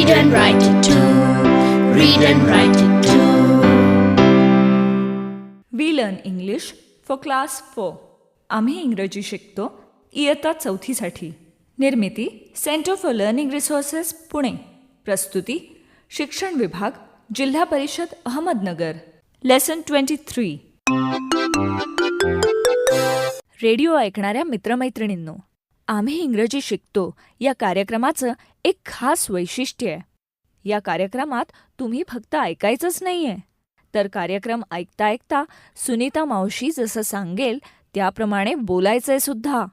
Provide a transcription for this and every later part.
Read and write it too. Read and write it too. We learn English for class four आम्ही इंग्रजी शिकतो इयत्ता चौथीसाठी. निर्मिती centre for learning resources Pune. प्रस्तुती शिक्षण विभाग Zilla Parishad Ahmednagar. Lesson twenty three radio ऐकणाऱ्या मित्रमैत्रिणींनो आम्ही इंग्रजी शिकतो. या कार्यक्रमाचं एक खास वैशिष्ट्य आहे. या कार्यक्रमात तुम्ही फक्त ऐकायचंच नाही आहे तर कार्यक्रम ऐकता ऐकता सुनीता मावशी जसं सांगेल त्याप्रमाणे बोलायचंय सुद्धा.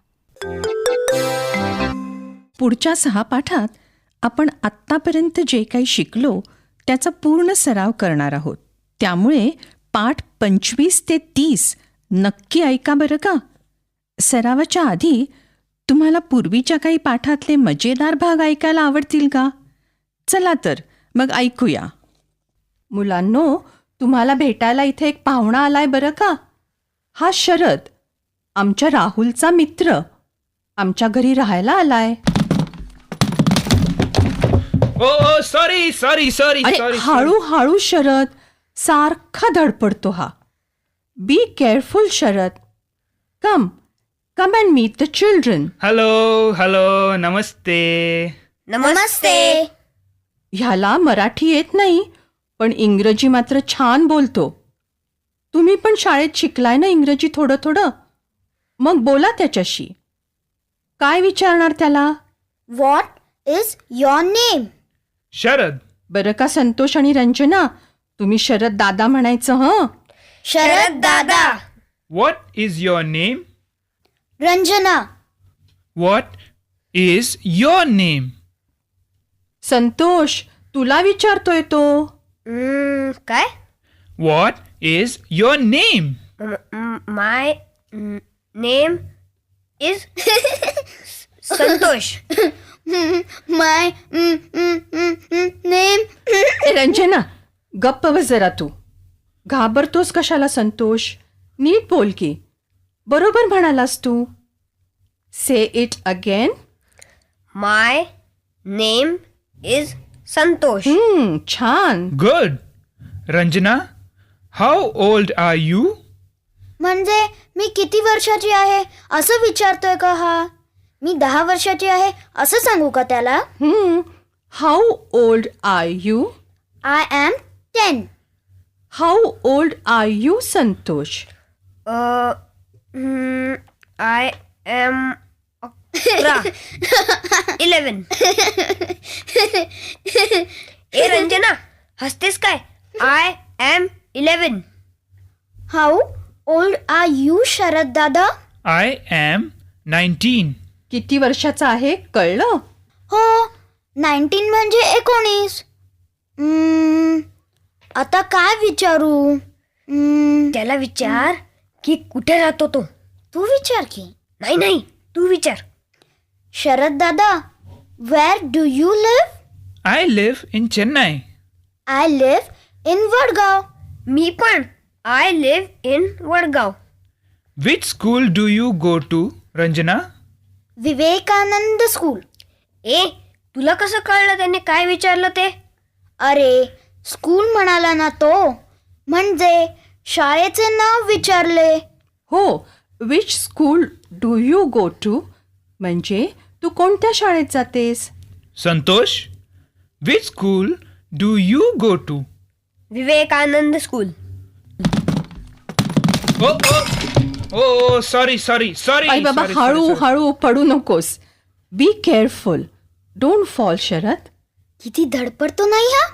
पुढच्या सहा पाठात आपण आत्तापर्यंत जे काही शिकलो त्याचा पूर्ण सराव करणार आहोत. त्यामुळे पाठ पंचवीस ते तीस नक्की ऐका बरं का. सरावाच्या आधी तुम्हाला पूर्वीच्या काही पाठातले मजेदार भाग ऐकायला आवडतील का? चला तर मग ऐकूया. मुलांनो तुम्हाला भेटायला इथे एक पाहुणा आलाय बरं का? हा शरद आमच्या राहुलचा मित्र. आमच्या घरी राहायला आलाय. ओ सॉरी सॉरी सॉरी अरे सॉरी हळू हळू शरद सारखा धडपडतो हा. Be careful Sharad. Come come and meet the children hello hello namaste namaste ह्याला मराठी येत नाही पण इंग्रजी मात्र छान बोलतो. तुम्ही पण शाळेत शिकलाय ना इंग्रजी थोडं थोडं मग बोला त्याच्याशी. काय विचारणार त्याला? What is your name Sharad. बरं का संतोष आणि रंजना? तुम्ही शरद दादा म्हणायचं हं? शरद दादा. What is your name Ranjana. What is your name Santosh तुला विचारतोय तो. हम्म, काय? What is your name my name is Santosh my name ए रंजना गप्प बस जरा तू. घाबरतोस कशाला संतोष? नीट बोल की. बरोबर म्हणालास तू. Say it again my name is Santosh hmm छान. Good Ranjana how old are you म्हणजे मी किती वर्षाची आहे असं विचारतोय का हा? मी दहा वर्षाची आहे असं सांगू का त्याला? हम्म how old are you I am ten how old are you Santosh I am अकरा इलेवन ए रंजना हसतेस काय I am eleven how old are you Sharad दादा आय एम नाईन्टीन किती वर्षाचा आहे कळलं? हो नाईन्टीन म्हणजे एकोणीस. हम्म, आता काय विचारू? त्याला विचार. की कुठे राहतो तो? तू विचार की. नाही नाही तू विचार. शरद दादा where do you live I live in Chennai I live in Vadgaon मी पण I live in Vadgaon which school do you go to Ranjana Vivekanand school ए तुला कसं कळलं त्याने काय विचारलं ते? अरे स्कूल म्हणाला ना तो म्हणजे शाळेचे नाव विचारले. हो which school do you go to म्हणजे तू कोणत्या शाळेत जातेस? Santosh which school do you go to Vivekanand school oh oh oh sorry sorry sorry आई बाबा हळू हळू पडू नकोस. Be careful don't fall Sharad. किती धडपडतो नाही हा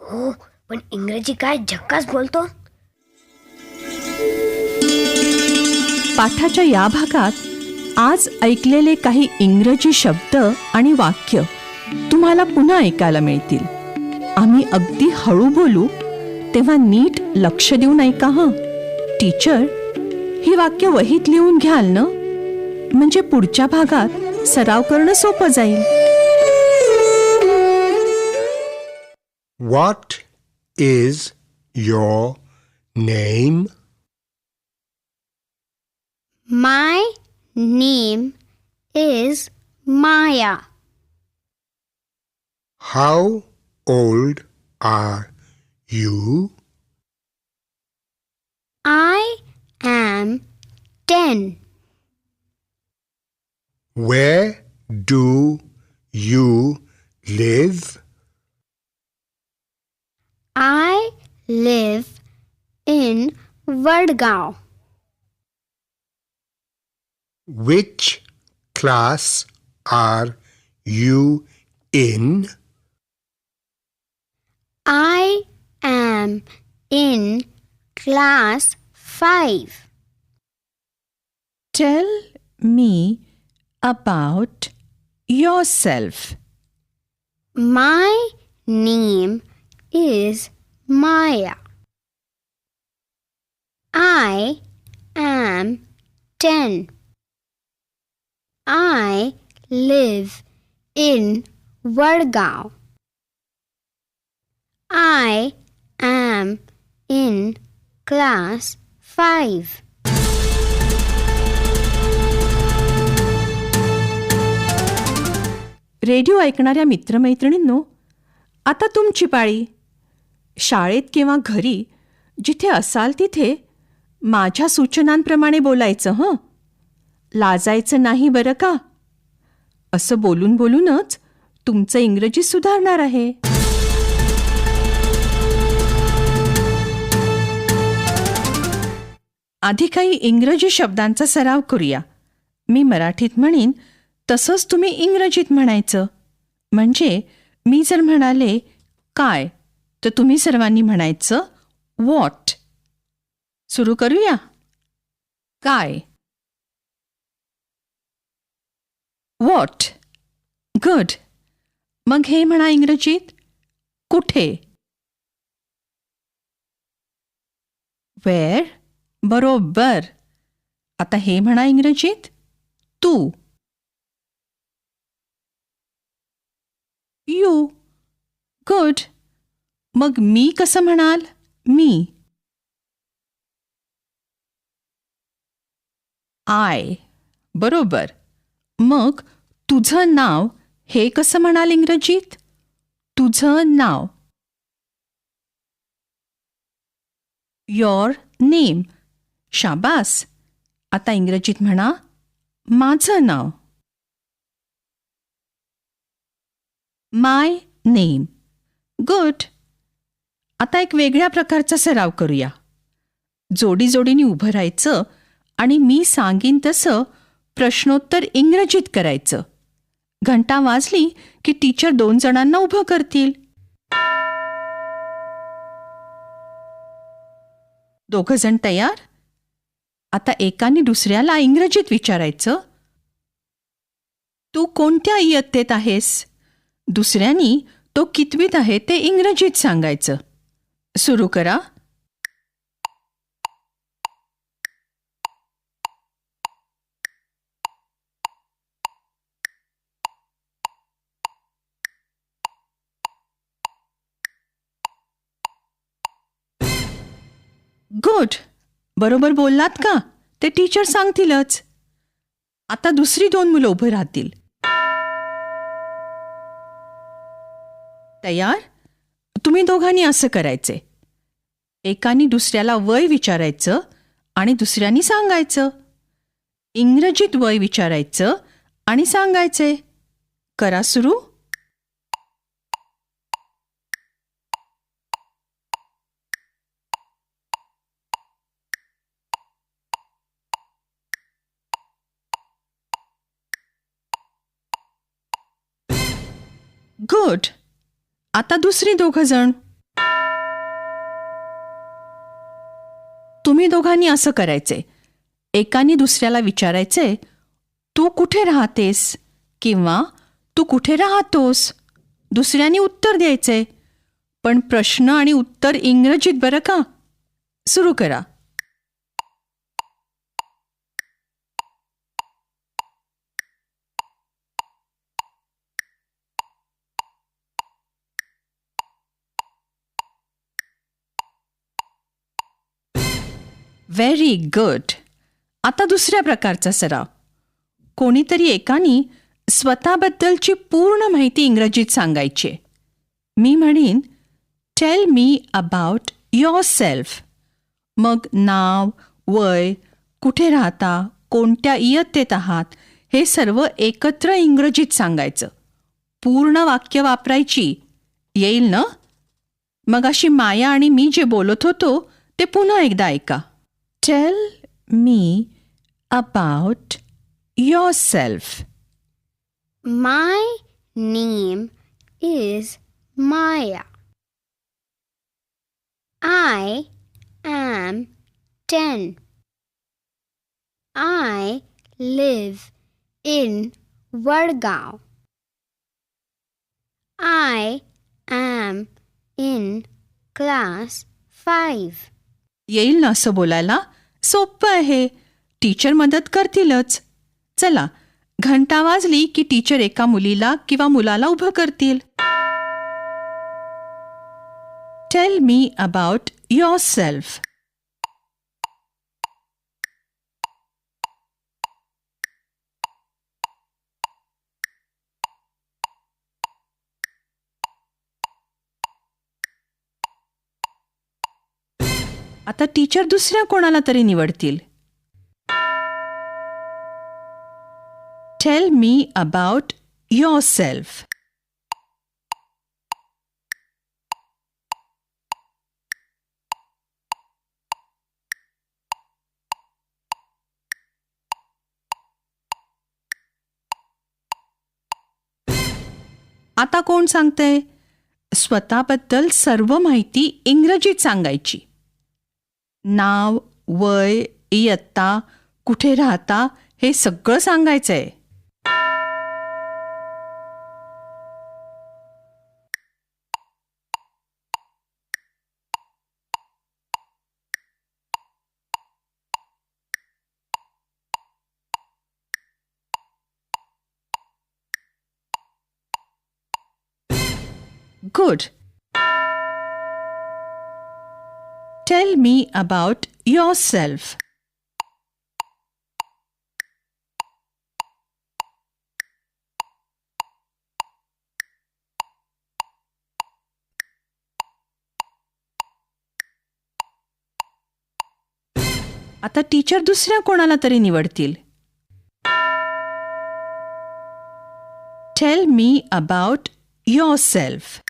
हो पण इंग्रजी काय झक्काच बोलतो? पाठाच्या या भागात आज ऐकलेले काही इंग्रजी शब्द आणि वाक्य तुम्हाला पुन्हा ऐकायला मिळतील. आम्ही अगदी हळू बोलू तेव्हा नीट लक्ष देऊन ऐका हं? टीचर ही वाक्य वहीत लिहून घ्याल ना? म्हणजे पुढच्या भागात सराव करणं सोपं जाईल. What is your name My name is Maya. How old are you? I am 10. Where do you live? I live in Vadgaon. Which class are you in? I am in class 5. Tell me about yourself. My name is Maya. I am 10. I live in Vadgaon. I am in class 5. Radio ऐकणाऱ्या मित्रमैत्रिणींनो आता तुमची पाळी शाळेत किंवा घरी जिथे असाल तिथे माझ्या सूचनांप्रमाणे बोलायचं हं लाजायचं नाही बरं का? असं बोलून बोलूनच तुमचं इंग्रजी सुधारणार आहे. आधी काही इंग्रजी शब्दांचा सराव करूया. मी मराठीत म्हणेन तसंच तुम्ही इंग्रजीत म्हणायचं. म्हणजे मी जर म्हणाले काय? तर तुम्ही सर्वांनी म्हणायचं वॉट? सुरू करूया. काय? वॉट गुड मग हे म्हणा इंग्रजीत कुठे? वेअर बरोबर. आता हे म्हणा इंग्रजीत तू. यू गुड मग मी कसं म्हणाल? मी. आय बरोबर. मग तुझं नाव हे कसं म्हणाल इंग्रजीत? तुझं नाव. युअर नेम शाबास. आता इंग्रजीत म्हणा माझं नाव. माय नेम गुड आता एक वेगळ्या प्रकारचा सराव करूया. जोडी जोडीने उभं राहायचं आणि मी सांगीन तसं प्रश्नोत्तर इंग्रजीत करायचं. घंटा वाजली की टीचर दोन जणांना उभं करतील. दोघं जण तयार? आता एकाने दुसऱ्याला इंग्रजीत विचारायचं. तू कोणत्या इयत्तेत आहेस? दुसऱ्यानी तो कितवीत आहे ते इंग्रजीत सांगायचं. सुरू करा. गुड. बरोबर बोललात का? ते टीचर सांगतीलच. आता दुसरी दोन मुलं उभं राहतील. तयार? तुम्ही दोघांनी असं करायचे. एकानी दुसऱ्याला वय विचारायचं आणि दुसऱ्यानी सांगायचं. इंग्रजीत वय विचारायचं आणि सांगायचे. करा सुरू. गुड आता दुसरी दोघं जण. तुम्ही दोघांनी असं करायचे एकाने दुसऱ्याला विचारायचे तू कुठे राहतेस? किंवा तू कुठे राहतोस? दुसऱ्याने उत्तर द्यायचे पण प्रश्न आणि उत्तर इंग्रजीत बरं का? सुरू करा. व्हेरी गुड आता दुसऱ्या प्रकारचा सराव. कोणीतरी एकानी स्वतःबद्दलची पूर्ण माहिती इंग्रजीत सांगायची. आहे. मी म्हणेन tell me about yourself मग नाव वय कुठे राहता कोणत्या इयत्तेत आहात हे सर्व एकत्र इंग्रजीत सांगायचं. पूर्ण वाक्य वापरायची. येईल ना? मग अशी माया आणि मी जे बोलत होतो ते पुन्हा एकदा ऐका. Tell me about yourself My name is Maya. I am 10. I live in Vadgaon. I am in class 5. येईल ना असं बोलायला सोपं आहे. टीचर मदत करतीलच. चला घंटा वाजली की टीचर एका मुलीला किंवा मुलाला उभं करतील. Tell me about yourself आता टीचर दुसऱ्या कोणाला तरी निवडतील? Tell me about yourself आता कोण सांगतंय? स्वतःबद्दल सर्व माहिती इंग्रजीत सांगायची. नाव वय इयत्ता कुठे राहता हे सगळं सांगायचंय. Good tell me about yourself आता टीचर दुसऱ्या कोणाला तरी निवडतील? Tell me about yourself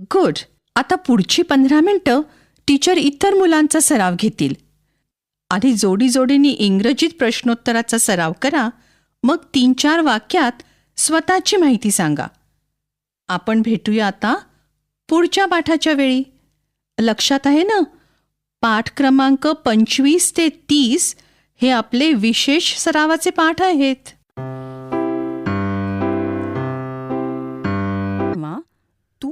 good आता पुढची पंधरा मिनिटं टीचर इतर मुलांचा सराव घेतील. आधी जोडी जोडीनी इंग्रजीत प्रश्नोत्तराचा सराव करा मग तीन चार वाक्यात स्वतःची माहिती सांगा. आपण भेटूया आता पुढच्या पाठाच्या वेळी. लक्षात आहे ना? पाठ क्रमांक पंचवीस ते तीस हे आपले विशेष सरावाचे पाठ आहेत.